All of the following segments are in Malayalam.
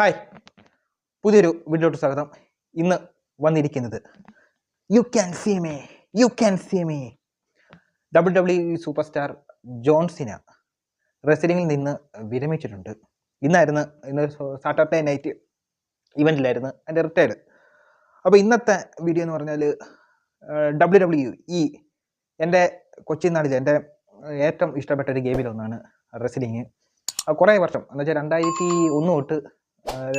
ഹായ്. പുതിയൊരു വീഡിയോട്ട് സ്വാഗതം. ഇന്ന് വന്നിരിക്കുന്നത് you can see me you can see me W W superstar John Cena റെസ്ലിംഗിൽ നിന്ന് വിരമിച്ചിട്ടുണ്ട്. ഇന്നായിരുന്നു ഇന്ന് സാറ്റർഡേ നൈറ്റ് ഇവന്റിലായിരുന്നു എന്റെ റിട്ടയർഡ് അപ്പോൾ ഇന്നത്തെ വീഡിയോ എന്ന് പറഞ്ഞാൽ ഡബ്ല്യു ഡബ്ല്യു ഇ എന്റെ കൊച്ചി നാടിലെ എന്റെ ഏറ്റവും ഇഷ്ടപ്പെട്ട ഒരു ഗെയിമിലൊന്നാണ് റെസ്ലിങ് കുറേ വർഷം എന്ന് വെച്ചാൽ രണ്ടായിരത്തി ഒന്ന് തൊട്ട്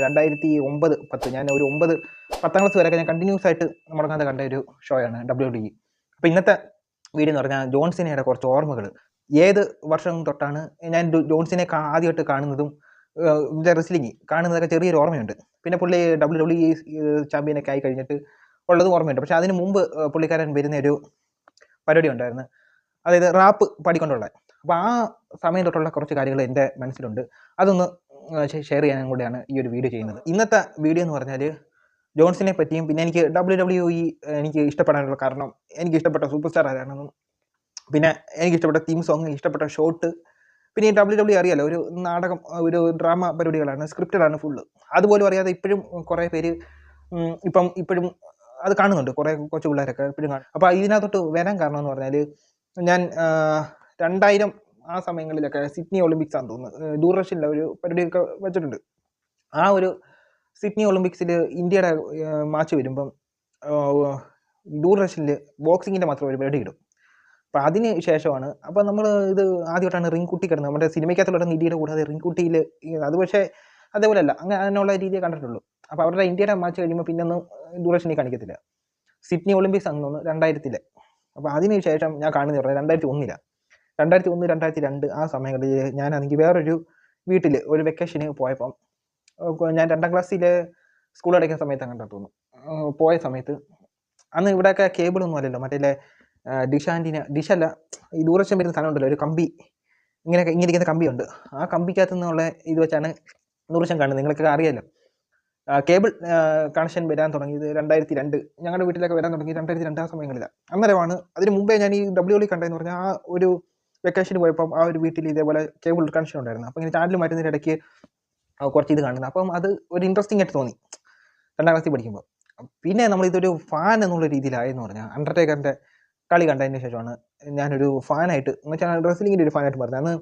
രണ്ടായിരത്തി ഒമ്പത് പത്ത്. ഞാൻ ഒരു ഒമ്പത് പത്താം ക്ലാസ് വരെയൊക്കെ ഞാൻ കണ്ടിന്യൂസ് ആയിട്ട് മുടങ്ങാതെ കണ്ട ഒരു ഷോയാണ് ഡബ്ല്യു ഡി അപ്പോൾ ഇന്നത്തെ വീഡിയോ എന്ന് പറഞ്ഞാൽ ജോൺസിനയുടെ കുറച്ച് ഓർമ്മകൾ ഏത് വർഷം തൊട്ടാണ് ഞാൻ ജോൺസിനെ ആദ്യമായിട്ട് കാണുന്നതും റെസ്ലിംഗ് കാണുന്നതൊക്കെ ചെറിയൊരു ഓർമ്മയുണ്ട്. പിന്നെ പുള്ളി ഡബ്ല്യു ഡബ്ല്യു ചാമ്പ്യനൊക്കെ ആയി കഴിഞ്ഞിട്ട് ഉള്ളതും ഓർമ്മയുണ്ട്. പക്ഷേ അതിന് മുമ്പ് പുള്ളിക്കാരൻ വരുന്ന ഒരു പരിപാടി ഉണ്ടായിരുന്നു. അതായത് റാപ്പ് പാടിക്കൊണ്ടുള്ള അപ്പോൾ ആ സമയം തൊട്ടുള്ള കുറച്ച് കാര്യങ്ങൾ എന്റെ മനസ്സിലുണ്ട്. അതൊന്ന് ഷെയർ ചെയ്യാനും കൂടെയാണ് ഈ ഒരു വീഡിയോ ചെയ്യുന്നത്. ഇന്നത്തെ വീഡിയോ എന്ന് പറഞ്ഞാൽ ജോൺസിനെ പറ്റിയും പിന്നെ എനിക്ക് ഡബ്ല്യു ഡബ്ല്യു ഇ എനിക്ക് ഇഷ്ടപ്പെടാനുള്ള കാരണം എനിക്ക് ഇഷ്ടപ്പെട്ട സൂപ്പർ സ്റ്റാർ ആരാണെന്നും പിന്നെ എനിക്ക് ഇഷ്ടപ്പെട്ട തീം സോങ് ഇഷ്ടപ്പെട്ട ഷോട്ട് പിന്നെ ഈ ഡബ്ല്യു ഡബ്ല്യു അറിയാലോ ഒരു നാടകം ഒരു ഡ്രാമ പരിപാടികളാണ് സ്ക്രിപ്റ്റഡാണ് ഫുള്ള് അതുപോലും അറിയാതെ ഇപ്പോഴും കുറേ പേര് ഇപ്പം ഇപ്പോഴും അത് കാണുന്നുണ്ട്. കുറേ കൊച്ചു പിള്ളേരൊക്കെ ഇപ്പോഴും കാണും. അപ്പോൾ ഇതിനകത്തോട്ട് വരാൻ കാരണം എന്ന് പറഞ്ഞാൽ ഞാൻ രണ്ടായിരം ആ സമയങ്ങളിലൊക്കെ സിഡ്നി ഒളിമ്പിക്സ് ആണെന്ന് തോന്നുന്നു. ദൂരദർശനിലെ ഒരു പരിപാടിയൊക്കെ വെച്ചിട്ടുണ്ട്. ആ ഒരു സിഡ്നി ഒളിമ്പിക്സിൽ ഇന്ത്യയുടെ മാച്ച് വരുമ്പം ദൂരദർശനിൽ ബോക്സിങ്ങിന്റെ മാത്രം ഒരു പരിപാടി ഇടും. അപ്പോൾ അതിന് ശേഷമാണ് അപ്പോൾ നമ്മൾ ഇത് ആദ്യമായിട്ടാണ് റിംഗ് കുട്ടി കിടന്നത്. നമ്മുടെ സിനിമയ്ക്കകത്തുള്ള നിധിയുടെ കൂടാതെ റിംഗ് കുട്ടിയിൽ അത് പക്ഷേ അതേപോലെയല്ല അങ്ങനെ അങ്ങനെയുള്ള രീതിയെ കണ്ടിട്ടുള്ളൂ. അപ്പോൾ അവരുടെ ഇന്ത്യയുടെ മാച്ച് കഴിയുമ്പോൾ പിന്നെ ഒന്നും ദൂരദർശനിൽ കാണിക്കത്തില്ല. സിഡ്നി ഒളിമ്പിക്സ് ആണെന്ന് തോന്നുന്നു രണ്ടായിരത്തിലെ. അപ്പോൾ അതിന് ശേഷം ഞാൻ കാണുന്നത് രണ്ടായിരത്തി ഒന്നിലാണ് രണ്ടായിരത്തി ഒന്ന് രണ്ടായിരത്തി രണ്ട് ആ സമയങ്ങളിൽ ഞാനാണെങ്കിൽ വേറൊരു വീട്ടിൽ ഒരു വെക്കേഷന് പോയപ്പം ഞാൻ രണ്ടാം ക്ലാസ്സിലെ സ്കൂൾ അടയ്ക്കുന്ന സമയത്താണ് അങ്ങനെ തോന്നുന്നു. പോയ സമയത്ത് അന്ന് ഇവിടെയൊക്കെ കേബിളൊന്നും അല്ലല്ലോ മറ്റേ ഡിഷാന്റിന് ഡിഷല്ല ഈ ദൂരശം വരുന്ന സാധനം ഉണ്ടല്ലോ ഒരു കമ്പി ഇങ്ങനെ ഇങ്ങനെ ഇരിക്കുന്ന കമ്പിയുണ്ട്. ആ കമ്പിക്കകത്ത് നിന്നുള്ള ഇത് വെച്ചാണ് ദൂരശം കാണുന്നത്. നിങ്ങൾക്ക് അറിയാമല്ലോ കേബിൾ കണക്ഷൻ വരാൻ തുടങ്ങിയത് രണ്ടായിരത്തി രണ്ട് ഞങ്ങളുടെ വീട്ടിലൊക്കെ വരാൻ തുടങ്ങി രണ്ടായിരത്തി രണ്ട് സമയങ്ങളിലാണ് അന്നേരമാണ് അതിന് മുമ്പേ ഞാൻ ഈ ഡബ്ല്യു ഡി കണ്ടതെന്ന് പറഞ്ഞാൽ ആ ഒരു വെക്കേഷന് പോയപ്പോൾ ആ ഒരു വീട്ടിൽ ഇതേപോലെ കേബിൾ കണക്ഷൻ ഉണ്ടായിരുന്നു. അപ്പോൾ ഇങ്ങനെ ചാനൽ മാറ്റുന്നതിന്റെ ഇടയ്ക്ക് കുറച്ച് ഇത് കാണുന്നത്. അപ്പം അത് ഒരു ഇൻട്രസ്റ്റിംഗ് ആയിട്ട് തോന്നി. രണ്ടാം ക്ലാസ്സിൽ പഠിക്കുമ്പോൾ പിന്നെ നമ്മൾ ഇതൊരു ഫാൻ എന്നുള്ള രീതിയിലായെന്ന് പറഞ്ഞാൽ അണ്ടർടേക്കറിന്റെ കളി കണ്ടതിന് ശേഷമാണ് ഞാനൊരു ഫാനായിട്ട് എന്ന് വെച്ചാൽ റെസ്ലിങ്ങിന്റെ ഒരു ഫാനായിട്ട് പറഞ്ഞത് അന്ന്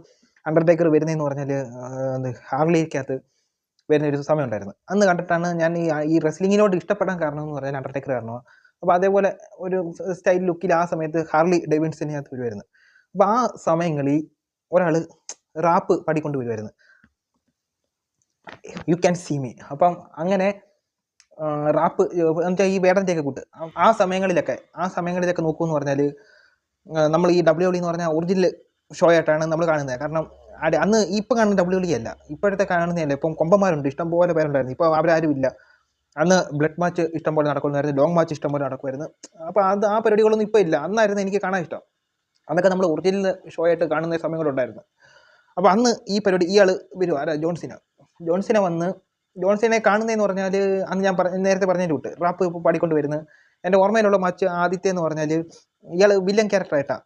അണ്ടർടേക്കർ വരുന്നതെന്ന് പറഞ്ഞാൽ ഹാർലിക്കകത്ത് വരുന്ന ഒരു സമയം ഉണ്ടായിരുന്നു. അന്ന് കണ്ടിട്ടാണ് ഞാൻ ഈ ഈ റെസ്ലിങ്ങിനോട് ഇഷ്ടപ്പെടാൻ കാരണം എന്ന് പറഞ്ഞാൽ അണ്ടർടേക്കർ കാരണമാണ്. അപ്പോൾ അതേപോലെ ഒരു സ്റ്റൈൽ ലുക്കിൽ ആ സമയത്ത് ഹാർലി ഡേവിഡ്സിനകത്ത് വരുമായിരുന്നു അപ്പോൾ ആ സമയങ്ങളിൽ ഒരാൾ റാപ്പ് പാടിക്കൊണ്ട് വരുമായിരുന്നു യു ക്യാൻ സീ മീ അപ്പം അങ്ങനെ റാപ്പ് എന്നുവെച്ചാൽ ഈ വേടന്റെയൊക്കെ കൂട്ട്. ആ- സമയങ്ങളിലൊക്കെ ആ സമയങ്ങളിലൊക്കെ നോക്കുമെന്ന് പറഞ്ഞാൽ നമ്മൾ ഈ ഡബ്ല്യു എന്ന് പറഞ്ഞാൽ ഒറിജിനൽ ഷോ ആയിട്ടാണ് നമ്മൾ കാണുന്നത്. കാരണം അന്ന് ഇപ്പം കാണുന്ന ഡബ്ല്യു അല്ല. ഇപ്പോഴത്തെ കാണുന്നതല്ല. ഇപ്പം കൊമ്പന്മാരുണ്ട്. ഇഷ്ടം പോലെ പേരുണ്ടായിരുന്നു. ഇപ്പോൾ അവരാരും ഇല്ല. അന്ന് ബ്ലഡ് മാച്ച് ഇഷ്ടം പോലെ നടക്കുമായിരുന്നു. ലോങ് മാച്ച് ഇഷ്ടം പോലെ നടക്കുമായിരുന്നു. അപ്പോൾ അത് ആ പരിപാടികളൊന്നും ഇപ്പോൾ ഇല്ല. അന്നായിരുന്നു എനിക്ക് കാണാൻ ഇഷ്ടം. അന്നൊക്കെ നമ്മൾ ഒറിജിനൽ ഷോ ആയിട്ട് കാണുന്ന സമയങ്ങളുണ്ടായിരുന്നു. അപ്പോൾ അന്ന് ഈ പരിപാടി ഇയാൾ വരും. ആരാ? ജോൺസിന ജോൺസിന വന്ന് ജോൺസിനെ കാണുന്നതെന്ന് പറഞ്ഞാൽ അന്ന് ഞാൻ നേരത്തെ പറഞ്ഞതിന്റെ വിട്ട് റാപ്പ് പാടിക്കൊണ്ട് വരുന്നത് എന്റെ ഓർമ്മയിലുള്ള മച്ച് ആദിത്യ എന്ന് പറഞ്ഞാൽ ഇയാൾ വില്ലൻ ക്യാരക്ടറായിട്ടാണ്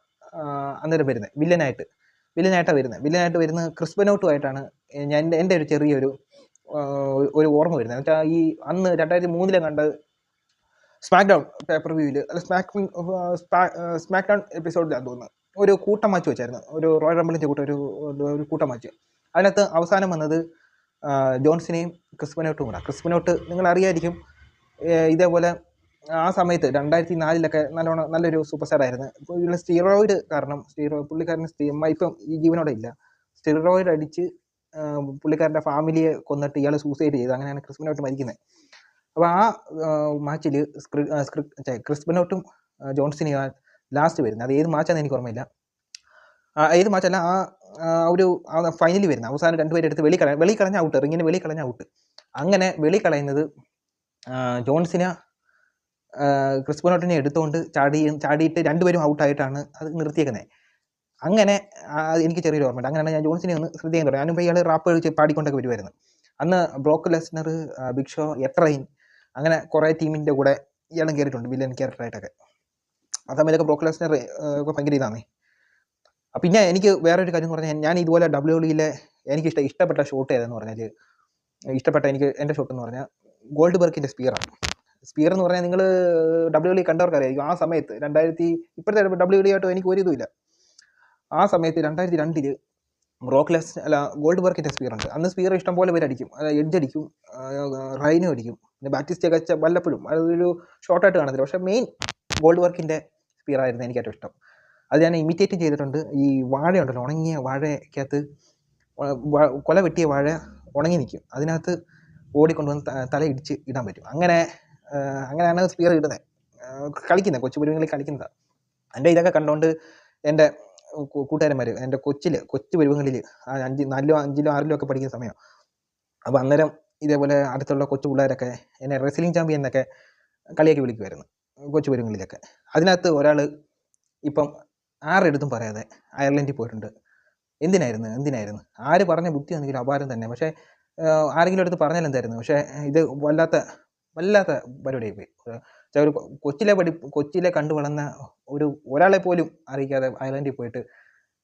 അന്നേരം വരുന്നത് വില്ലനായിട്ട് വില്ലനായിട്ടാണ് വരുന്നത് വില്ലനായിട്ട് വരുന്ന. ക്രിസ്പനോട്ടുമായിട്ടാണ് ഞാൻ എന്റെ ഒരു ചെറിയൊരു ഒരു ഓർമ്മ വരുന്നത്. എന്നുവെച്ചാൽ ഈ അന്ന് രണ്ടായിരത്തി മൂന്നിലെ കണ്ട സ്മാക്ക് ഡൗൺ പേപ്പർ വ്യൂവിൽ അല്ല സ്മാക്ക് സ്മാക്ക് ഡൗൺ എപ്പിസോഡിലാണ് തോന്നുന്നത് ഒരു കൂട്ടം മാച്ച് വെച്ചായിരുന്നു. ഒരു റോയൽ റംബിളിന്റെ കൂട്ടം ഒരു ഒരു കൂട്ടം മാച്ച് അതിനകത്ത് അവസാനം വന്നത് ജോൺസിനെയും ക്രിസ്പനോട്ടും കൂടെ. ക്രിസ്പനോട്ട് നിങ്ങൾ അറിയായിരിക്കും ഇതേപോലെ ആ സമയത്ത് രണ്ടായിരത്തി നാലിലൊക്കെ നല്ലോണം നല്ലൊരു സൂപ്പർ സ്റ്റാർ ആയിരുന്നു ഇതിൽ സ്റ്റീറോയിഡ് കാരണം സ്റ്റീറോ പുള്ളിക്കാരൻ ഇപ്പം ഈ ജീവനോടെ ഇല്ല. സ്റ്റീറോയിഡ് അടിച്ച് പുള്ളിക്കാരന്റെ ഫാമിലിയെ കൊന്നിട്ട് ഇയാൾ സൂസൈഡ് ചെയ്ത്. അങ്ങനെയാണ് ക്രിസ്മനോട്ട് മരിക്കുന്നത് അപ്പോൾ ആ മാച്ചിൽ ക്രിസ്പിനോട്ടും ജോൺസിനെയും ലാസ്റ്റ് വരുന്നത്. അത് ഏത് മാച്ചാന്ന് എനിക്ക് ഓർമ്മയില്ല. ഏത് മാച്ചല്ല ആ ഒരു ഫൈനലിൽ വരുന്ന അവസാനം രണ്ടുപേരും എടുത്ത് വെളി കളയാൻ വെളി കളഞ്ഞ ഔട്ട് റിങ്ങിന് വെളി കളഞ്ഞ ഔട്ട് അങ്ങനെ വെളി കളയുന്നത് ജോൺസിനെ ക്രിസ്പിനോട്ടിനെ എടുത്തുകൊണ്ട് ചാടി ചാടിയിട്ട് രണ്ടുപേരും ഔട്ടായിട്ടാണ് അത് നിർത്തിയേക്കുന്നത് അങ്ങനെ എനിക്ക് ചെറിയൊരു ഓർമ്മയുണ്ട്. അങ്ങനെയാണ് ഞാൻ ജോൺസിനെ ഒന്ന് ശ്രദ്ധിക്കാൻ തുടങ്ങി. അതിനുമ്പോൾ ഇയാൾ റാപ്പ് പാടിക്കൊണ്ടൊക്കെ വരുമായിരുന്നു അന്ന് ബ്രോക്ക് ലെസ്നർ ബിഗ് ഷോ എത്രയിൻ അങ്ങനെ കുറേ ടീമിന്റെ കൂടെ ഇയാളും കയറിയിട്ടുണ്ട് വില്ലൻ ക്യാരക്ടറായിട്ടൊക്കെ ആ സമയത്തൊക്കെ ഒക്കെ ഭയങ്കര ഇതാണേ അപ്പം പിന്നെ എനിക്ക് വേറൊരു കാര്യം എന്ന് പറഞ്ഞാൽ ഞാൻ ഇതുപോലെ ഡബ്ല്യു ഡിയിലെ എനിക്ക് ഇഷ്ട ഇഷ്ടപ്പെട്ട ഷോട്ട് ഏതെന്ന് പറഞ്ഞാൽ ഇഷ്ടപ്പെട്ട എനിക്ക് എന്റെ ഷോട്ട് എന്ന് പറഞ്ഞാൽ ഗോൾഡ് ബർക്കിന്റെ സ്പിയറാണ് സ്പിയർ എന്ന് പറഞ്ഞാൽ നിങ്ങൾ ഡബ്ല്യു ഡി കണ്ടവർക്കറിയായിരിക്കും. ആ സമയത്ത് രണ്ടായിരത്തി ഇപ്പോഴത്തെ ഡബ്ല്യു ഡി ആയിട്ട് എനിക്ക് ഒരു ഇതുമില്ല ആ സമയത്ത് രണ്ടായിരത്തി രണ്ടിൽ ബ്രോക്ക്ലെസ് അല്ല ഗോൾഡ് വർക്കിന്റെ സ്പിയർ ഉണ്ട്. അന്ന് സ്പീർ ഇഷ്ടം പോലെ പേര് അടിക്കും. എഡ്ജ് അടിക്കും. റൈനും അടിക്കും. പിന്നെ ബാറ്റിസ്റ്റ് വെച്ചാൽ വല്ലപ്പോഴും. അതൊരു ഷോർട്ടായിട്ട് കാണത്തില്ല. പക്ഷേ മെയിൻ ഗോൾഡ് വർക്കിന്റെ സ്പിയർ ആയിരുന്നു എനിക്ക് ഏറ്റവും ഇഷ്ടം. അത് ഞാൻ ഇമിറ്റേറ്റ് ചെയ്തിട്ടുണ്ട്. ഈ വാഴയുണ്ടല്ലോ ഉണങ്ങിയ വാഴയ്ക്കകത്ത് കൊല വെട്ടിയ വാഴ ഉണങ്ങി നിൽക്കും. അതിനകത്ത് ഓടിക്കൊണ്ടുവന്ന് തല ഇടിച്ച് ഇടാൻ പറ്റും. അങ്ങനെ അങ്ങനെയാണ് സ്പീർ ഇടുന്നത്. കളിക്കുന്നത്. കൊച്ചു പരുവങ്ങളിൽ കളിക്കുന്നതാണ് എന്റെ ഇതൊക്കെ കണ്ടുകൊണ്ട് എന്റെ കൂട്ടുകാരന്മാർ എന്റെ കൊച്ചിൽ കൊച്ചു പരുവങ്ങളിൽ അഞ്ച് നാലിലോ അഞ്ചിലോ ആറിലോ ഒക്കെ പഠിക്കുന്ന സമയം. അപ്പോൾ അന്നേരം ഇതേപോലെ അടുത്തുള്ള കൊച്ചു പിള്ളേരൊക്കെ എന്നെ റെസ്ലിംഗ് ചാമ്പ്യൻ എന്നൊക്കെ കളിയാക്കി വിളിക്കുമായിരുന്നു കൊച്ചു പരുവങ്ങളിലൊക്കെ. അതിനകത്ത് ഒരാൾ ഇപ്പം ആരെടുത്തും പറയാതെ അയർലൻഡിൽ പോയിട്ടുണ്ട്. എന്തിനായിരുന്നു എന്തിനായിരുന്നു? ആര് പറഞ്ഞ ബുദ്ധി വന്നെങ്കിലും അപാരം തന്നെ. പക്ഷേ ആരെങ്കിലും അടുത്ത് പറഞ്ഞാൽ എന്തായിരുന്നു? പക്ഷേ ഇത് വല്ലാത്ത വല്ലാത്ത പരിപാടിയായി പോയി. ഒരു കൊച്ചിയിലെ പഠി കൊച്ചിലെ കണ്ടു വളർന്ന ഒരു ഒരാളെ പോലും അറിയിക്കാതെ അയർലൻഡിൽ പോയിട്ട്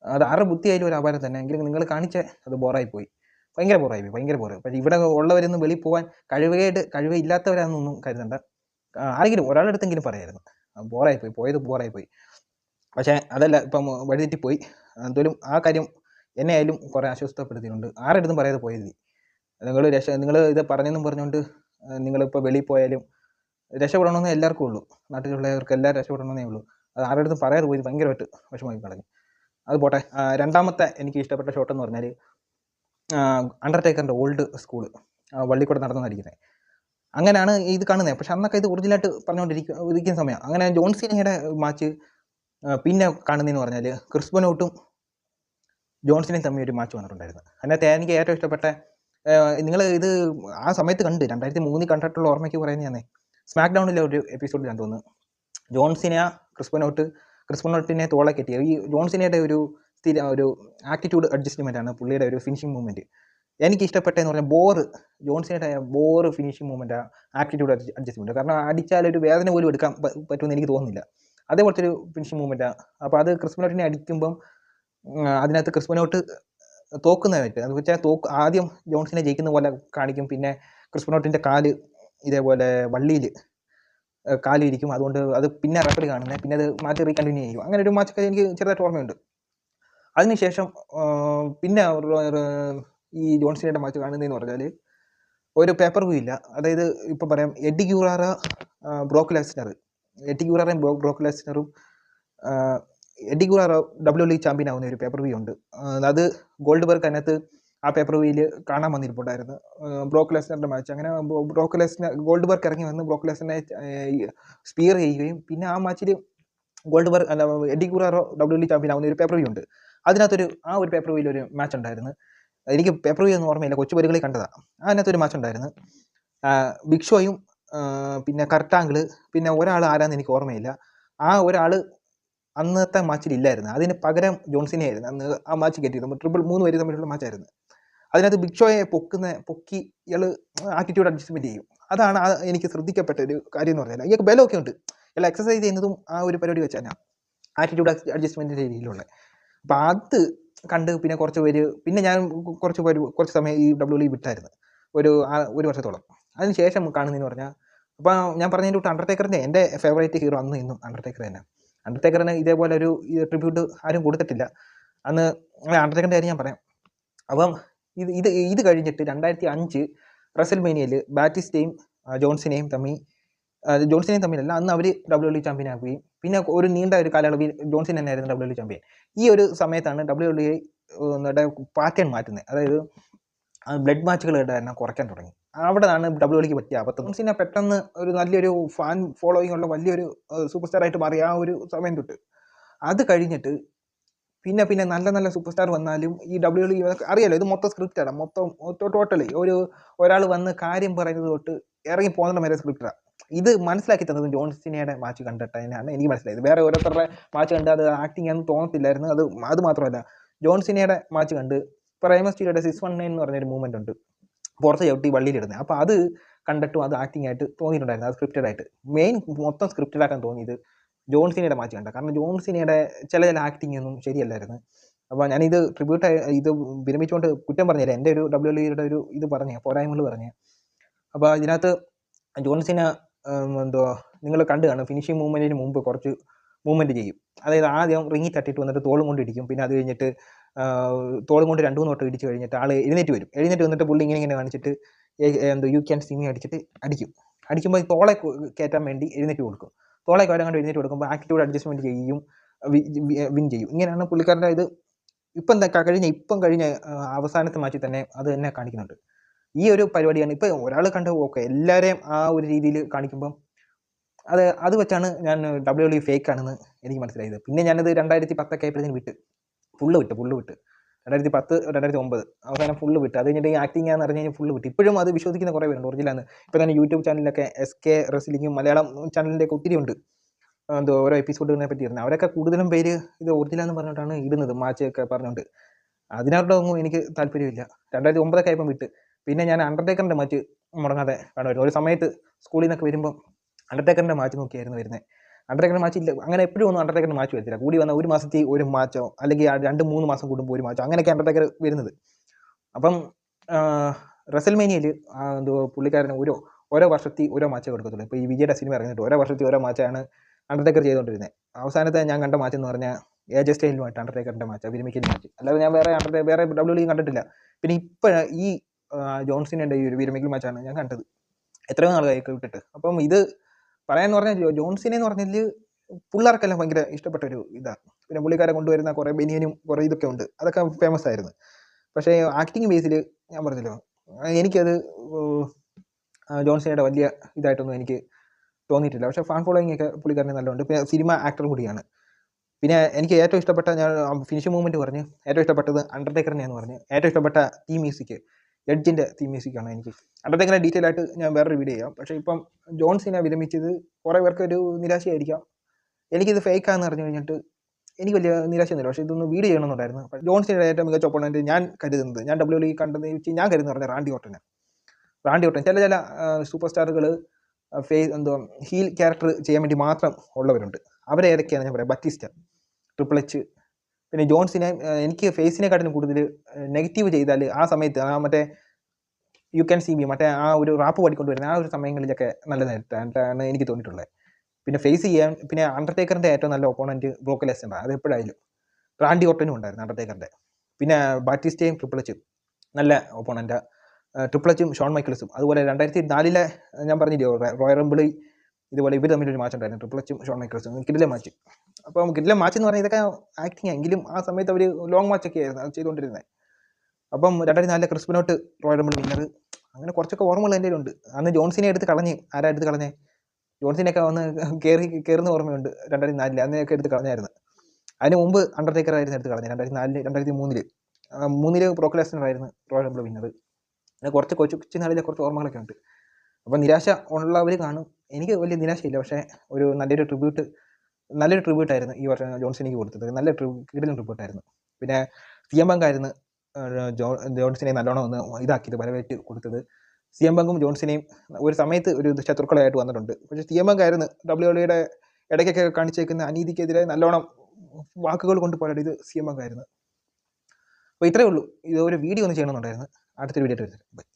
അത് ആറ് ബുദ്ധിയായാലും ഒരു അപാരം തന്നെ. എങ്കിലും നിങ്ങൾ കാണിച്ച അത് ബോറായി പോയി. ഭയങ്കര ബോറായി പോയി ഭയങ്കര ബോറ്. പക്ഷേ ഇവിടെ ഉള്ളവരൊന്നും വെളിയിൽ പോകാൻ കഴിവേട് കഴിവില്ലാത്തവരാണെന്നൊന്നും കരുതണ്ട. ആരെങ്കിലും ഒരാളെടുത്തെങ്കിലും പറയായിരുന്നു. ബോറായി പോയി പോയത് ബോറായി പോയി. പക്ഷേ അതല്ല ഇപ്പം വഴിതെറ്റി പോയി. എന്തായാലും ആ കാര്യം എന്നെ ആയാലും കുറേ അസ്വസ്ഥപ്പെടുത്തിയിട്ടുണ്ട് ആരെടുത്തും പറയാതെ പോയത് നിങ്ങൾ രക്ഷ നിങ്ങൾ ഇത് പറഞ്ഞെന്നും പറഞ്ഞുകൊണ്ട് നിങ്ങളിപ്പോൾ വെളിയിൽ പോയാലും രക്ഷപ്പെടണമെന്നേ എല്ലാവർക്കും ഉള്ളൂ. നാട്ടിലുള്ളവർക്ക് എല്ലാം രക്ഷപ്പെടണമെന്നേ ഉള്ളൂ. അത് ആരുടെ അടുത്തും പറയാതെ പോയി ഭയങ്കരമായിട്ട് വിഷമമായി കളഞ്ഞു. അത് പോട്ടെ. രണ്ടാമത്തെ എനിക്ക് ഇഷ്ടപ്പെട്ട ഷോട്ട് എന്ന് പറഞ്ഞാൽ അണ്ടർടേക്കറിന്റെ ഓൾഡ് സ്കൂൾ വള്ളിക്കൂടെ നടന്നതായിരിക്കുന്നത് അങ്ങനെയാണ് ഇത് കാണുന്നത്. പക്ഷെ അന്നൊക്കെ ഇത് ഒറിജിനലായിട്ട് പറഞ്ഞുകൊണ്ടിരിക്കുക ഇരിക്കുന്ന സമയം. അങ്ങനെ ജോൺ ജോൺസിനയുടെ മാച്ച് പിന്നെ കാണുന്നതെന്ന് പറഞ്ഞാൽ ക്രിസ്ബനോട്ടും ജോൺസിനെയും തമ്മിൽ ഒരു മാച്ച് വന്നിട്ടുണ്ടായിരുന്നു. അതിനകത്ത് എനിക്ക് ഏറ്റവും ഇഷ്ടപ്പെട്ട നിങ്ങൾ ഇത് ആ സമയത്ത് കണ്ട് രണ്ടായിരത്തി മൂന്നിൽ കണ്ടിട്ടുള്ള ഓർമ്മയ്ക്ക് പറയുന്നത് ഞാൻ സ്മാക്ക് ഡൗണിലെ ഒരു എപ്പിസോഡ് ഞാൻ തോന്നുന്നു ജോൺസിനെ ക്രിസ്പനോട്ട് ക്രിസ്പനോട്ടിനെ തോളെ കെട്ടിയ. ഈ ജോൺസിനയുടെ ഒരു സ്ഥിര ഒരു ആറ്റിറ്റ്യൂഡ് അഡ്ജസ്റ്റ്മെന്റ് ആണ് പുള്ളിയുടെ ഒരു ഫിനിഷിംഗ് മൂവ്മെന്റ് എനിക്ക് ഇഷ്ടപ്പെട്ടതെന്ന് പറഞ്ഞാൽ ബോറ് ജോൺസിനയുടെ ബോർ ഫിനിഷിംഗ് മൂവ്മെന്റ് ആറ്റിറ്റ്യൂഡ് അഡ്ജസ്റ്റ്മെന്റ് കാരണം അടിച്ചാൽ ഒരു വേദന പോലും എടുക്കാൻ പറ്റുമെന്ന് എനിക്ക് തോന്നുന്നില്ല. അതേപോലത്തെ ഒരു ഫിനിഷിംഗ് മൂവ്മെന്റാണ് അപ്പോൾ അത് ക്രിസ്പനോട്ടിനെ അടിക്കുമ്പം അതിനകത്ത് ക്രിസ്പനോട്ട് തോക്കുന്നതായിട്ട് അത് വെച്ചാൽ തോക്ക് ആദ്യം ജോൺസിനെ ജയിക്കുന്ന പോലെ കാണിക്കും. പിന്നെ ക്രിസ്പനോട്ടിന്റെ കാൽ ഇതേപോലെ വള്ളിയിൽ കാലിരിക്കും അതുകൊണ്ട് അത് പിന്നെ റെഫറി കാണുന്നത് പിന്നെ അത് മാറ്റി റീകണ്ടിന്യൂ ചെയ്യും. അങ്ങനെ ഒരു മാച്ചൊക്കെ എനിക്ക് ചെറുതായിട്ട് ഓർമ്മയുണ്ട്. അതിനുശേഷം പിന്നെ ഈ ജോൺസിനയുടെ മാച്ച് കാണുന്നതെന്ന് പറഞ്ഞാൽ ഒരു പേപ്പർ വ്യൂ ഇല്ല. അതായത് ഇപ്പം പറയാം Eddie Guerrero Brock Lesnar Eddie ക്യൂറാറയും Bro Brock ലെസ്നറും Eddie Guerrero W league champion ആവുന്ന ഒരു പേപ്പർ വ്യൂ ഉണ്ട് അത് ഗോൾഡ് ബർഗ് അതിനകത്ത് ആ പേപ്പർ വെയിൽ കാണാൻ വന്നിരിപ്പുണ്ടായിരുന്നു. ബ്രോക്ക് ലെസ്നറിന്റെ മാച്ച് അങ്ങനെ Bro- Brock Lesnar Goldberg ഇറങ്ങി വന്ന് ബ്രോക്ക് സ്പിയർ ചെയ്യുകയും പിന്നെ ആ മാച്ചിൽ ഗോൾഡ് വർക്ക് അല്ല എഡി കുറാറോ ഡബ്ല്യു ചാമ്പ്യൻ ആവുന്ന ഒരു പേപ്പർ വ്യൂ ഉണ്ട്. അതിനകത്തൊരു ആ ഒരു പേപ്പർ വ്യൂയിൽ ഒരു മാച്ച് ഉണ്ടായിരുന്നു. എനിക്ക് പേപ്പർ വ്യൂ ഒന്നും ഓർമ്മയില്ല. കൊച്ചു പരികളിൽ കണ്ടതാണ് അതിനകത്തൊരു മാച്ച് ഉണ്ടായിരുന്നു. ബിഗ് ഷോയും പിന്നെ കർട്ടാങ്കിൾ പിന്നെ ഒരാൾ ആരാന്ന് എനിക്ക് ഓർമ്മയില്ല. ആ ഒരാൾ അന്നത്തെ മാച്ചിൽ ഇല്ലായിരുന്നു. അതിന് പകരം ജോൺസിനെ ആയിരുന്നു. അന്ന് ആ മാച്ച് കയറ്റിയത് ട്രിപ്പിൾ മൂന്ന് പേര് തമ്മിലുള്ള മാച്ചായിരുന്നു അതിനകത്ത് ബിഗ് ഷോയെ പൊക്കുന്ന പൊക്കി ഇയാൾ ആറ്റിറ്റ്യൂഡ് അഡ്ജസ്റ്റ്മെന്റ് ചെയ്യും. അതാണ് എനിക്ക് ശ്രദ്ധിക്കപ്പെട്ട ഒരു കാര്യം എന്ന് പറഞ്ഞാൽ ഇയാൾക്ക് ബലമൊക്കെ ഉണ്ട്. ഇയാൾ എക്സസൈസ് ചെയ്യുന്നതും ആ ഒരു പരിപാടി വെച്ചാൽ ആറ്റിറ്റ്യൂഡ് അഡ്ജസ്റ്റ്മെന്റ് രീതിയിലുള്ള. അപ്പം അത് കണ്ട് പിന്നെ കുറച്ച് പേര് പിന്നെ ഞാൻ കുറച്ച് പേര് കുറച്ച് സമയം ഈ ഡബ്ല്യു ലീഗ് വിട്ടായിരുന്നു. ഒരു ഒരു വർഷത്തോളം. അതിന് ശേഷം കാണുന്നതെന്ന് പറഞ്ഞാൽ അപ്പോൾ ഞാൻ പറഞ്ഞതിന്റെ കൂട്ട് അണ്ടർടേക്കറിന്റെ എന്റെ ഫേവറേറ്റ് ഹീറോ അന്ന് ഇന്നും അണ്ടർടേക്കർ തന്നെ. അണ്ടർടേക്കറിന് ഇതേപോലെ ഒരു ട്രിബ്യൂട്ട് ആരും കൊടുത്തിട്ടില്ല. അന്ന് അണ്ടർടേക്കറിന്റെ കാര്യം ഞാൻ പറയാം. അപ്പം ഇത് ഇത് ഇത് കഴിഞ്ഞിട്ട് രണ്ടായിരത്തി അഞ്ച് റസൽമേനിയയിൽ ബാറ്റിസ്റ്റയും ജോൺസിനെയും തമ്മിൽ ജോൺസിനെയും തമ്മിലല്ല അന്ന് അവർ ഡബ്ല്യു ഡി ചാമ്പ്യൻ ആക്കുകയും പിന്നെ ഒരു നീണ്ട ഒരു കാലയളവിൽ ജോൺസൺ തന്നെയായിരുന്നു ഡബ്ല്യു ഡി ചാമ്പ്യൻ ഈ ഒരു സമയത്താണ് ഡബ്ല്യു ലീഗ് പാറ്റേൺ മാറ്റുന്നത്. അതായത് ബ്ലഡ് മാച്ചുകളുടെ എണ്ണം കുറയ്ക്കാൻ തുടങ്ങി. അവിടെയാണ് ഡബ്ല്യു ഡിക്ക് പറ്റിയ അബദ്ധം ജോൺസിനെ പെട്ടെന്ന് ഒരു നല്ലൊരു ഫാൻ ഫോളോയിങ് ഉള്ള വലിയൊരു സൂപ്പർ സ്റ്റാർ ആയിട്ട് മാറിയ ആ ഒരു സമയം തൊട്ട്. അത് കഴിഞ്ഞിട്ട് പിന്നെ പിന്നെ നല്ല നല്ല സൂപ്പർ സ്റ്റാർ വന്നാലും ഈ ഡബ്ല്യു ഡി അറിയാലോ ഇത് മൊത്തം സ്ക്രിപ്റ്റാണ് മൊത്തം ടോട്ടലി ഒരു ഒരാൾ വന്ന് കാര്യം പറയുന്നത് തൊട്ട് ഇറങ്ങി പോകുന്ന വരെ സ്ക്രിപ്റ്റാണ് ഇത് മനസ്സിലാക്കി തന്നത് ജോൺ സിനിയുടെ മാച്ച് കണ്ടിട്ട് തന്നെയാണ് എനിക്ക് മനസ്സിലായത്. വേറെ ഓരോരുത്തരുടെ മാച്ച് കണ്ട് അത് ആക്ടിങ് ആണെന്ന് തോന്നത്തില്ലായിരുന്നു. അത് അത് മാത്രമല്ല ജോൺ സിനിയുടെ മാച്ച് കണ്ട് ഇപ്പോൾ റൈമസ്റ്റീരിയുടെ സിക്സ് വൺ നയൻ എന്ന് പറഞ്ഞൊരു മൂവ്മെന്റ് ഉണ്ട്. പുറത്ത് ചവിട്ടി വള്ളിയിലിടുന്നത് അപ്പോൾ അത് കണ്ടിട്ടും അത് ആക്ടിങ് ആയിട്ട് തോന്നിയിട്ടുണ്ടായിരുന്നു. അത് സ്ക്രിപ്റ്റഡ് ആയിട്ട്. മെയിൻ മൊത്തം സ്ക്രിപ്റ്റഡ് ആക്കാൻ തോന്നിയത് ജോൺസിനയുടെ മാച്ച് കണ്ട കാരണം ജോൺ സിനിയുടെ ചില ചില ആക്ടിങ് ഒന്നും ശരിയല്ലായിരുന്നു. അപ്പോൾ ഞാനിത് ട്രിബ്യൂട്ട് ഇത് വിരമിച്ചുകൊണ്ട് കുറ്റം പറഞ്ഞില്ല. എന്റെ ഒരു ഡബ്ല്യു യുടെ ഒരു ഇത് പറഞ്ഞു പോരായ്മകൾ പറഞ്ഞു. അപ്പോൾ ഇതിനകത്ത് ജോൺ സിന എന്തുവാ നിങ്ങൾ കണ്ടു കാണും. ഫിനിഷിംഗ് മൂവ്മെന്റിന് മുമ്പ് കുറച്ച് മൂവ്മെന്റ് ചെയ്യും. അതായത് ആദ്യം റിങ്ങി തട്ടിയിട്ട് വന്നിട്ട് തോളും കൊണ്ട് ഇടിക്കും. പിന്നെ അത് കഴിഞ്ഞിട്ട് തോളും കൊണ്ട് രണ്ട് മൂന്ന് വട്ടം ഇടിച്ച് കഴിഞ്ഞിട്ട് ആൾ എഴുന്നേറ്റ് വരും. എഴുന്നേറ്റ് വന്നിട്ട് പുള്ളി ഇങ്ങനെ ഇങ്ങനെ കാണിച്ചിട്ട് എന്തോ യു ക്യാൻ സിമി അടിച്ചിട്ട് അടിക്കും. അടിക്കുമ്പോൾ തോളെ കയറ്റാൻ വേണ്ടി എഴുന്നേറ്റ് കൊടുക്കും. തോളെ അവരെ കണ്ട് എഴുന്നേറ്റ് കൊടുക്കുമ്പോൾ ആറ്റിറ്റ്യൂഡ് അഡ്ജസ്റ്റ്മെന്റ് ചെയ്യും വിൻ ചെയ്യും. ഇങ്ങനെയാണ് പുള്ളിക്കാരന്റെ ഇത് ഇപ്പം എന്താ കഴിഞ്ഞ ഇപ്പം കഴിഞ്ഞ അവസാനത്തെ മാച്ചിൽ തന്നെ അത് തന്നെ കാണിക്കുന്നുണ്ട്. ഈ ഒരു പരിപാടിയാണ് ഇപ്പം ഒരാൾ കണ്ട് ഓക്കെ എല്ലാവരെയും ആ ഒരു രീതിയിൽ കാണിക്കുമ്പം അത് അത് വെച്ചാണ് ഞാൻ ഡബ്ല്യു ഡബ്ല്യു ഫേക്ക് ആണെന്ന് എനിക്ക് മനസ്സിലായത്. പിന്നെ ഞാനത് രണ്ടായിരത്തി പത്തൊക്കെ ആയപ്പോഴത്തേന് വിട്ട്. ഫുള്ള് വിട്ട് ഫുള്ള് വിട്ട്. രണ്ടായിരത്തി പത്ത് രണ്ടായിരത്തി ഒമ്പത് അവസാനം ഫുള്ള് വിട്ട്. അത് കഴിഞ്ഞിട്ട് ഈ ആക്ടിങ് ആണെന്ന് അറിഞ്ഞ് കഴിഞ്ഞാൽ ഫുള്ള് വിട്ട്. ഇപ്പോഴും അത് വിശ്വസിക്കുന്ന കുറേ പേരുണ്ട്. ഒറിജിനലാണ് ഇപ്പോൾ തന്നെ യൂട്യൂബ് ചാനലിലൊക്കെ എസ് കെ റെസ്ലിങ്ങും മലയാളം ചാനലിന്റെ ഒക്കെ ഒത്തിരി ഉണ്ട്. എന്തോ ഓരോ എപ്പിസോഡുകളെ പറ്റി ഇരുന്നത് അവരൊക്കെ കൂടുതലും പേര് ഇത് ഒറിജിനൽ പറഞ്ഞിട്ടാണ് ഇടുന്നത്. മാച്ച് ഒക്കെ പറഞ്ഞുകൊണ്ട് അതിനോടൊന്നും എനിക്ക് താല്പര്യമില്ല. രണ്ടായിരത്തി ഒമ്പതൊക്കെ ആയപ്പം വിട്ട്. പിന്നെ ഞാൻ അണ്ടർടേക്കറിന്റെ മാച്ച് മുടങ്ങാതെ കാണുമായിരുന്നു. ഒരു സമയത്ത് സ്കൂളിൽ നിന്നൊക്കെ വരുമ്പം അണ്ടർടേക്കറിന്റെ മാച്ച് നോക്കിയായിരുന്നു വരുന്നത് അണ്ടർടേക്കറിന്റെ മാച്ച് ഇല്ല. അങ്ങനെ എപ്പോഴും ഒന്നും അണ്ടർടേക്കർ മാച്ച് വരത്തില്ല. കൂടി വന്ന ഒരു മാസത്തിൽ ഒരു മാച്ചോ അല്ലെങ്കിൽ രണ്ട് മൂന്ന് മാസം കൂടുമ്പോൾ ഒരു മാച്ചോ അങ്ങനെയൊക്കെ അണ്ടർടേക്കർ വരുന്നത്. അപ്പം റസൽമേനിയയിൽ എന്തോ പുള്ളിക്കാരന് ഓരോ ഓരോ വർഷത്തിൽ ഓരോ മാച്ചേ കൊടുക്കത്തുള്ളൂ. ഇപ്പോൾ ഈ വിജയുടെ സിനിമ ഇറങ്ങിയിട്ട് ഓരോ വർഷത്തിൽ ഓരോ മാച്ചാണ് അണ്ടർടേക്കർ ചെയ്തുകൊണ്ടിരുന്നത്. അവസാനത്തെ ഞാൻ കണ്ട മാച്ച് എന്ന് പറഞ്ഞാൽ ഏജ് സ്റ്റൈലുമായിട്ട് അണ്ടർടേക്കറിന്റെ മാച്ച് വിരമിക്കുന്ന മാച്ച് അല്ലാതെ ഞാൻ വേറെ അണ്ടർടേ വേറെ ഡബ്ല്യു കണ്ടിട്ടില്ല. പിന്നെ ഇപ്പോൾ ഈ ജോൺസിന്റെ ഈ ഒരു വിരമിക്കൽ മാച്ചാണ് ഞാൻ കണ്ടത്. എത്രയോ നാൾ കൈ വിട്ടിട്ട് അപ്പം ഇത് പറയാന്ന് പറഞ്ഞാൽ ജോൺസിനെ എന്ന് പറഞ്ഞാൽ പിള്ളേർക്കെല്ലാം ഭയങ്കര ഇഷ്ടപ്പെട്ട ഒരു ഇതാണ് പിന്നെ പുള്ളിക്കാരെ കൊണ്ടുവരുന്ന കുറേ ബനിയനും കുറേ ഇതൊക്കെ ഉണ്ട്. അതൊക്കെ ഫേമസ് ആയിരുന്നു. പക്ഷേ ആക്ടിങ് ബേസിൽ ഞാൻ പറഞ്ഞല്ലോ എനിക്കത് ജോൺസിനയുടെ വലിയ ഇതായിട്ടൊന്നും എനിക്ക് തോന്നിയിട്ടില്ല. പക്ഷേ ഫാൻ ഫോളോയിങ് ഒക്കെ പുള്ളിക്കാരനെ നല്ലതുണ്ട് പിന്നെ സിനിമ ആക്ടർ കൂടിയാണ്. പിന്നെ എനിക്ക് ഏറ്റവും ഇഷ്ടപ്പെട്ട ഞാൻ ഫിനിഷ് മൂവ്മെന്റ് പറഞ്ഞു ഏറ്റവും ഇഷ്ടപ്പെട്ടത് അണ്ടർടേക്കറിനെയാണ് പറഞ്ഞ്. ഏറ്റവും ഇഷ്ടപ്പെട്ട ഈ മ്യൂസിക് എഡ്ജിന്റെ തീം മ്യൂസിക്കാണ് എനിക്ക്. അണ്ടർടേക്കറിനെ ഡീറ്റെയിൽ ആയിട്ട് ഞാൻ വേറെ വീഡിയോ ചെയ്യാം. പക്ഷേ ഇപ്പം ജോൺസിനെ വിരമിച്ചത് കുറേ പേർക്ക് ഒരു നിരാശയായിരിക്കാം. എനിക്കിത് ഫേക്കാന്ന് അറിഞ്ഞു കഴിഞ്ഞിട്ട് എനിക്ക് വലിയ നിരാശയൊന്നുമില്ല. പക്ഷേ ഇതൊന്ന് വീഡിയോ ചെയ്യണമെന്നുണ്ടായിരുന്നു. ജോൺസിന്റെ ഏറ്റവും മികച്ച ഒപ്പോണന്റ് ഞാൻ കരുതുന്നത്. ഞാൻ ഡബ്ല്യു ലീഗ് കണ്ടെന്ന് വെച്ച് ഞാൻ കരുതുന്നു പറഞ്ഞത് റാണ്ടി ഓട്ടനെ റാൻഡി ഓട്ടൻ ചില ചില സൂപ്പർ സ്റ്റാറുകൾ ഫേസ് എന്തോ ഹീൽ ക്യാരക്ടർ ചെയ്യാൻ വേണ്ടി മാത്രം ഉള്ളവരുണ്ട്. അവരെ ഏതൊക്കെയാണ് ഞാൻ പറയാം. ബറ്റിസ്റ്റ ട്രിപ്പിൾ എച്ച് പിന്നെ ജോൺസിനെ എനിക്ക് ഫേസിനെക്കാട്ടിലും കൂടുതൽ നെഗറ്റീവ് ചെയ്താൽ ആ സമയത്ത് ആ മറ്റേ യു ക്യാൻ സി ബി മറ്റേ ആ ഒരു റാപ്പ് പാടിക്കൊണ്ട് വരുന്ന ആ ഒരു സമയങ്ങളിലൊക്കെ നല്ലതായിട്ടാണ് എനിക്ക് തോന്നിയിട്ടുള്ളത്. പിന്നെ ഫേസ് ചെയ്യാൻ പിന്നെ അണ്ടർടേക്കറിന്റെ ഏറ്റവും നല്ല ഒപ്പോണന്റ് ബ്രോക്ക് ലെസ്റ്റർ അത് എപ്പോഴായാലും റാൻഡി ഓട്ടനും ഉണ്ടായിരുന്നു അണ്ടർടേക്കറിന്റെ പിന്നെ ബാറ്റിസ്റ്റയും ട്രിപ്പിൾ എച്ചും നല്ല ഒപ്പോണന്റ് ട്രിപ്പിൾ എച്ചും ഷോൺ മൈക്കിൾസും. അതുപോലെ രണ്ടായിരത്തി നാലിലെ ഞാൻ പറഞ്ഞില്ലേ റോയൽ റംബിളി ഇതുപോലെ ഇവർ ഒരു മാച്ച് ഉണ്ടായിരുന്നു. ട്രിപ്പിൾ എച്ചും ഷോൺ മൈക്കിൾസും കിഡിലെ മാച്ച് അപ്പോൾ കിഡിലെ മാച്ച് എന്ന് പറഞ്ഞാൽ ഇതൊക്കെ ആക്ടിങ് എങ്കിലും ആ സമയത്ത് അവർ ലോങ് മാച്ചൊക്കെ ആയിരുന്നു ചെയ്തുകൊണ്ടിരുന്നത്. അപ്പം രണ്ടായിരത്തി നാലിലെ ക്രിസ്പിനോട്ട് റോയൽ റംബിൾ വിന്നർ അങ്ങനെ കുറച്ചൊക്കെ ഓർമ്മകൾ എന്റെ ഉണ്ട് അന്ന് ജോൺസിനെ എടുത്ത് കളഞ്ഞ് ആരാ എടുത്ത് കളഞ്ഞേ? ജോൺസിനെയൊക്കെ വന്ന് കയറി കയറുന്ന ഓർമ്മയുണ്ട് രണ്ടായിരത്തി നാലിൽ അന്നെയൊക്കെ എടുത്ത് കളഞ്ഞായിരുന്നു. അതിന് മുമ്പ് അണ്ടർടേക്കർ ആയിരുന്നു എടുത്ത് കളഞ്ഞത് രണ്ടായിരത്തി നാലിൽ രണ്ടായിരത്തി മൂന്നിൽ. മൂന്നിൽ പ്രോക്ലാസ്റ്റർ ആയിരുന്നു റോയൽ റംബിൾ വിന്നത് അങ്ങനെ കുറച്ച് കൊച്ചു കൊച്ചു നാളിലെ കുറച്ച് ഓർമ്മകളൊക്കെ ഉണ്ട്. അപ്പം നിരാശ ഉള്ളവർ കാണും. എനിക്ക് വലിയ നിരാശയില്ല. പക്ഷേ ഒരു നല്ലൊരു ട്രിബ്യൂട്ട് നല്ലൊരു ട്രിബ്യൂട്ട് ആയിരുന്നു ഈ വർഷം ജോൺസൺ എനിക്ക് കൊടുത്തത്. നല്ല കിടിലൻ ട്രിബ്യൂട്ട് ആയിരുന്നു. പിന്നെ സി എം ബങ്കായിരുന്നു ജോ ജോൺസിനെ നല്ലോണം ഒന്ന് ഇതാക്കിയത് വരവേറ്റ് കൊടുത്തത്. സി എം ബങ്കും ജോൺസിനെയും ഒരു സമയത്ത് ഒരു ശത്രുക്കളായിട്ട് വന്നിട്ടുണ്ട്. പക്ഷേ സി എം ബങ്കായിരുന്നു ഡബ്ല്യു ഡബ്ല്യുടെ ഇടയ്ക്കൊക്കെ കാണിച്ചേക്കുന്ന അനീതിക്കെതിരെ നല്ലോണം വാക്കുകൾ കൊണ്ട് പോരാടിയത് സി എം ബങ്കായിരുന്നു അപ്പോൾ ഇത്രയേ ഉള്ളൂ. ഇത് ഒരു വീഡിയോ ഒന്ന് ചെയ്യണമെന്നുണ്ടായിരുന്നു. അടുത്തൊരു വീഡിയോ ആയിട്ട് വരുന്നത്